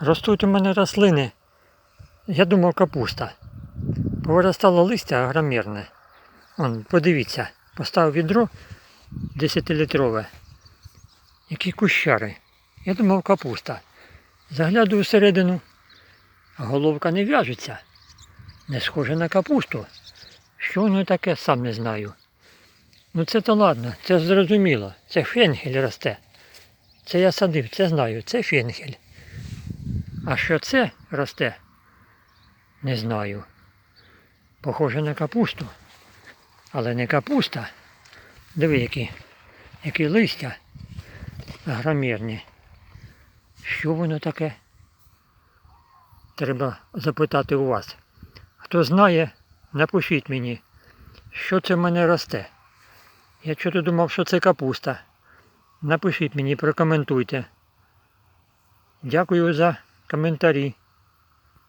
Ростуть у мене рослини. Я думав капуста. Повиростало листя агромірне. Вон, подивіться, поставив відро 10-літрове. Які кущари. Я думав капуста. Заглядую всередину, головка не в'яжеться. Не схоже на капусту. Що воно таке, сам не знаю. Ну це то ладно, це зрозуміло. Це фенхель росте. Це я садив, це знаю, це фенхель. А що це росте? Не знаю. Похоже на капусту. Але не капуста. Диви, які, які листя агромірні. Що воно таке? Треба запитати у вас. Хто знає, напишіть мені, що це в мене росте. Я чого думав, що це капуста. Напишіть мені, прокоментуйте. Дякую за коментарі.